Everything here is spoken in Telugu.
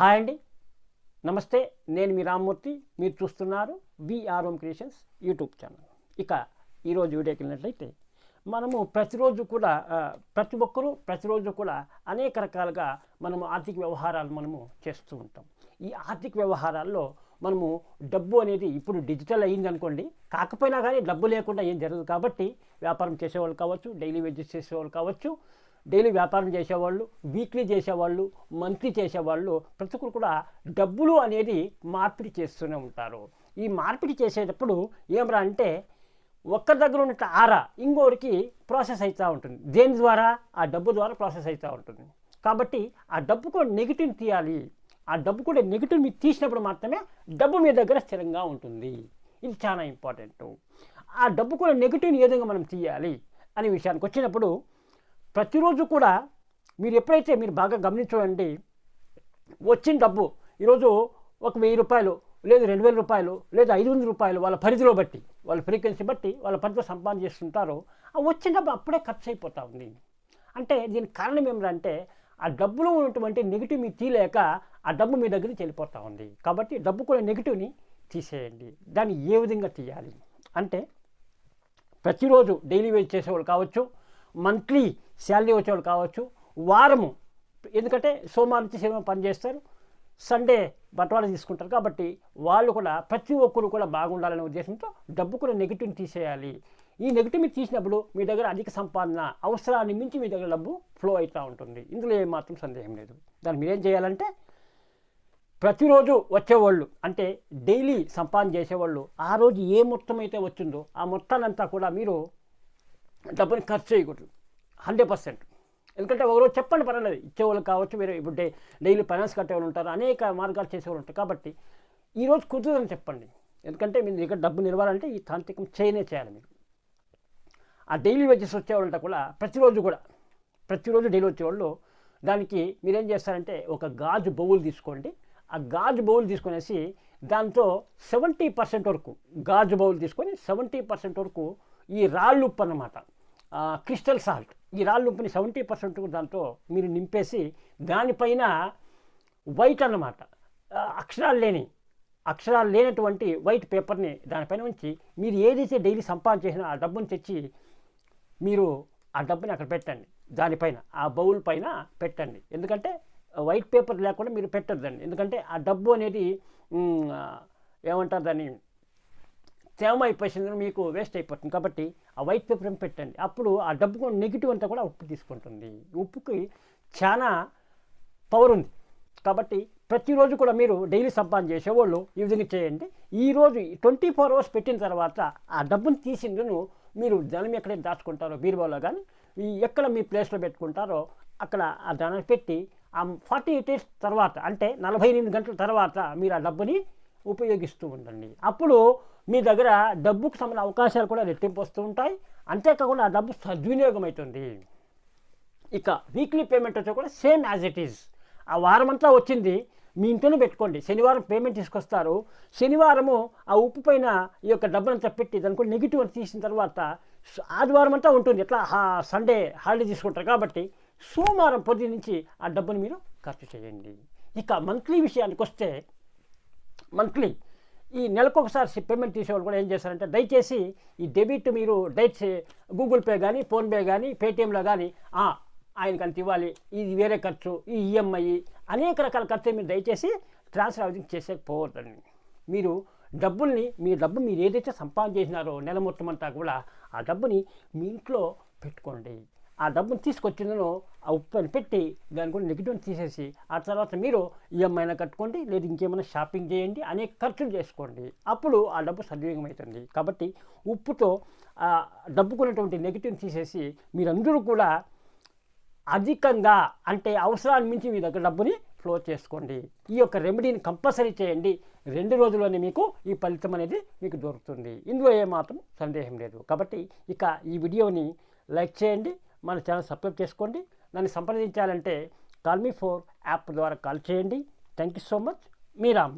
హాయ్ అండి. నమస్తే నేను మీ రామ్మూర్తి. మీరు చూస్తున్నారు విఆర్ఓం క్రియేషన్స్ యూట్యూబ్ ఛానల్. ఇక ఈరోజు వీడియోకి వెళ్ళినట్లయితే మనము ప్రతిరోజు కూడా ప్రతి ఒక్కరూ ప్రతిరోజు కూడా అనేక రకాలుగా మనము ఆర్థిక వ్యవహారాలు మనము చేస్తూ ఉంటాం. ఈ ఆర్థిక వ్యవహారాల్లో మనము డబ్బు అనేది ఇప్పుడు డిజిటల్ అయ్యింది అనుకోండి కాకపోయినా కానీ డబ్బు లేకుండా ఏం జరగదు. కాబట్టి వ్యాపారం చేసేవాళ్ళు కావచ్చు డైలీ వేజెస్ చేసేవాళ్ళు కావచ్చు డైలీ వ్యాపారం చేసేవాళ్ళు వీక్లీ చేసేవాళ్ళు మంత్లీ చేసేవాళ్ళు ప్రతి ఒక్కరు కూడా డబ్బులు అనేది మార్పిడి చేస్తూనే ఉంటారు. ఈ మార్పిడి చేసేటప్పుడు ఏమరా అంటే ఒక్కరి దగ్గర ఉన్న ఆర ఇంకోరికి ప్రాసెస్ అవుతూ ఉంటుంది. దేని ద్వారా? ఆ డబ్బు ద్వారా ప్రాసెస్ అవుతూ ఉంటుంది. కాబట్టి ఆ డబ్బు కూడా నెగిటివ్ తీయాలి. ఆ డబ్బు కూడా నెగిటివ్ మీరు తీసినప్పుడు మాత్రమే డబ్బు మీ దగ్గర స్థిరంగా ఉంటుంది. ఇది చాలా ఇంపార్టెంట్. ఆ డబ్బు కూడా నెగిటివ్ని ఏ విధంగా మనం తీయాలి అనే విషయానికి వచ్చినప్పుడు ప్రతిరోజు కూడా మీరు ఎప్పుడైతే మీరు బాగా గమనించండి వచ్చిన డబ్బు ఈరోజు ఒక వెయ్యి రూపాయలు లేదు రెండు వేల రూపాయలు లేదా ఐదు వందల రూపాయలు వాళ్ళ పరిధిలో బట్టి వాళ్ళ ఫ్రీక్వెన్సీ బట్టి వాళ్ళ పరిధిలో సంపాదన చేస్తుంటారో ఆ వచ్చిన డబ్బు అప్పుడే ఖర్చు అయిపోతూ ఉంది. అంటే దీనికి కారణం ఏమిటంటే ఆ డబ్బులో ఉన్నటువంటి నెగిటివ్ మీరు తీయలేక ఆ డబ్బు మీ దగ్గర వెళ్ళిపోతూ ఉంది. కాబట్టి డబ్బు కూడా నెగిటివ్ని తీసేయండి. దాన్ని ఏ విధంగా తీయాలి? అంటే ప్రతిరోజు డైలీ వేజ్ చేసేవాళ్ళు కావచ్చు మంత్లీ శాలరీ వచ్చేవాళ్ళు కావచ్చు వారము. ఎందుకంటే సోమవారం నుంచి శనివారం పని చేస్తారు సండే బట్వాడా తీసుకుంటారు కాబట్టి వాళ్ళు కూడా ప్రతి ఒక్కరు కూడా బాగుండాలనే ఉద్దేశంతో డబ్బు కూడా నెగిటివ్ని తీసేయాలి. ఈ నెగిటివ్ తీసినప్పుడు మీ దగ్గర అధిక సంపాదన అవసరాన్ని మించి మీ దగ్గర డబ్బు ఫ్లో అవుతూ ఉంటుంది. ఇందులో ఏమాత్రం సందేహం లేదు. దాన్ని మీరేం చేయాలంటే ప్రతిరోజు వచ్చేవాళ్ళు అంటే డైలీ సంపాదన చేసేవాళ్ళు ఆ రోజు ఏ మొత్తం అయితే వచ్చిందో ఆ మొత్తానంతా కూడా మీరు డబ్బుని ఖర్చు చేయకూడదు. Hundred percent. ఎందుకంటే ఒకరోజు చెప్పండి పర్వాలేదు. ఇచ్చేవాళ్ళు కావచ్చు మీరు ఇప్పుడు డే డైలీ ఫైనాన్స్ కట్టేవాళ్ళు ఉంటారు అనేక మార్గాలు చేసేవాళ్ళు ఉంటారు. కాబట్టి ఈరోజు కుదురని చెప్పండి. ఎందుకంటే మీ దగ్గర డబ్బు నిలవాలంటే ఈ తాంత్రికం చేయనే చేయాలి మీరు. ఆ డైలీ వేజెస్ వచ్చేవాళ్ళంతా కూడా ప్రతిరోజు కూడా ప్రతిరోజు డైలీ వచ్చేవాళ్ళు దానికి మీరేం చేస్తారంటే ఒక గాజు బౌల్ తీసుకోండి. ఆ గాజు బౌల్ తీసుకునేసి దాంతో సెవెంటీ పర్సెంట్ వరకు గాజు బౌల్ తీసుకొని సెవెంటీ పర్సెంట్ వరకు ఈ రాళ్ళు ఉప్పు అన్నమాట. Crystal salt. ఈ రాళ్ళు ఉప్పుని సెవెంటీ పర్సెంట్ దాంతో మీరు నింపేసి దానిపైన వైట్ అన్నమాట. అక్షరాలు లేని అక్షరాలు లేనటువంటి వైట్ పేపర్ని దానిపైన ఉంచి మీరు ఏదైతే డైలీ సంపాదన చేసినా ఆ డబ్బుని తెచ్చి మీరు ఆ డబ్బుని అక్కడ పెట్టండి. దానిపైన ఆ బౌల్ పైన పెట్టండి. ఎందుకంటే వైట్ పేపర్ లేకుండా మీరు పెట్టద్దండి. ఎందుకంటే ఆ డబ్బు అనేది ఏమంటారు దాన్ని? తేమ అయిపోయింది మీకు వేస్ట్ అయిపోతుంది కాబట్టి ఆ వైట్ పేపర్ పెట్టండి. అప్పుడు ఆ డబ్బు నెగిటివ్ అంతా కూడా ఉప్పు తీసుకుంటుంది. ఉప్పుకి చాలా పవర్ ఉంది. కాబట్టి ప్రతిరోజు కూడా మీరు డైలీ సంపాదన చేసేవాళ్ళు ఈ విధంగా చేయండి. ఈరోజు ట్వంటీ ఫోర్ అవర్స్ పెట్టిన తర్వాత ఆ డబ్బును తీసిందును మీరు ధనం ఎక్కడ దాచుకుంటారో బీరువాలో కానీ ఈ ఎక్కడ మీ ప్లేస్లో పెట్టుకుంటారో అక్కడ ఆ ధనాన్ని పెట్టి ఆ ఫార్టీ ఎయిట్ డేస్ తర్వాత అంటే నలభై ఎనిమిది గంటల తర్వాత మీరు ఆ డబ్బుని ఉపయోగిస్తూ ఉండండి. అప్పుడు మీ దగ్గర డబ్బుకు సంబంధించిన అవకాశాలు కూడా రెట్టింపు వస్తూ ఉంటాయి. అంతేకాకుండా ఆ డబ్బు సద్వినియోగం అవుతుంది ఇక వీక్లీ పేమెంట్ వచ్చి కూడా సేమ్ యాజ్ ఇట్ ఈజ్ ఆ వారం అంతా వచ్చింది. మీ ఇంట్లోనే పెట్టుకోండి. శనివారం పేమెంట్ తీసుకొస్తారు. శనివారము ఆ ఉప్పు పైన ఈ యొక్క డబ్బునంతా పెట్టి దాని కూడా నెగిటివ్ అని తీసిన తర్వాత ఆదివారం అంతా ఉంటుంది. ఎట్లా? సండే హాలిడే తీసుకుంటారు కాబట్టి సోమవారం పొద్దు నుంచి ఆ డబ్బును మీరు ఖర్చు చేయండి. ఇక మంత్లీ విషయానికి వస్తే మంత్లీ. ఈ నెలకు ఒకసారి పేమెంట్ తీసేవాళ్ళు కూడా ఏం చేశారంటే దయచేసి ఈ డెబిట్ మీరు డైట్ గూగుల్ పే కానీ ఫోన్పే కానీ పేటిఎంలో కానీ ఆయనకి అంత ఇవ్వాలి ఇది వేరే ఖర్చు ఈ ఈఎంఐ అనేక రకాల ఖర్చు మీరు దయచేసి ట్రాన్స్ఫర్ అవధికి చేసేకపోవద్దండి. మీరు డబ్బుల్ని మీ డబ్బు మీరు ఏదైతే సంపాదన చేసినారో నెల మొత్తం అంతా కూడా ఆ డబ్బుని మీ ఇంట్లో పెట్టుకోండి. ఆ డబ్బును తీసుకొచ్చిందను ఆ ఉప్పుని పెట్టి దాని కూడా నెగిటివ్ తీసేసి ఆ తర్వాత మీరు ఈఎంఐనా కట్టుకోండి లేదు ఇంకేమైనా షాపింగ్ చేయండి అనేక ఖర్చులు చేసుకోండి. అప్పుడు ఆ డబ్బు సద్వినియోగం అవుతుంది. కాబట్టి ఉప్పుతో ఆ డబ్బుకున్నటువంటి నెగిటివ్ తీసేసి మీరందరూ కూడా అధికంగా అంటే అవసరాన్ని మించి మీ దగ్గర డబ్బుని ఫ్లో చేసుకోండి. ఈ యొక్క రెమెడీని కంపల్సరీ చేయండి. రెండు రోజుల్లోనే మీకు ఈ ఫలితం అనేది మీకు దొరుకుతుంది. ఇందులో ఏమాత్రం సందేహం లేదు. కాబట్టి ఇక ఈ వీడియోని లైక్ చేయండి. మన ఛానల్ సబ్స్క్రైబ్ చేసుకోండి. నన్ను సంప్రదించాలంటే కాల్ మీ ఫోర్ యాప్ ద్వారా కాల్ చేయండి. థ్యాంక్ యూ సో మచ్ మీ రామ్.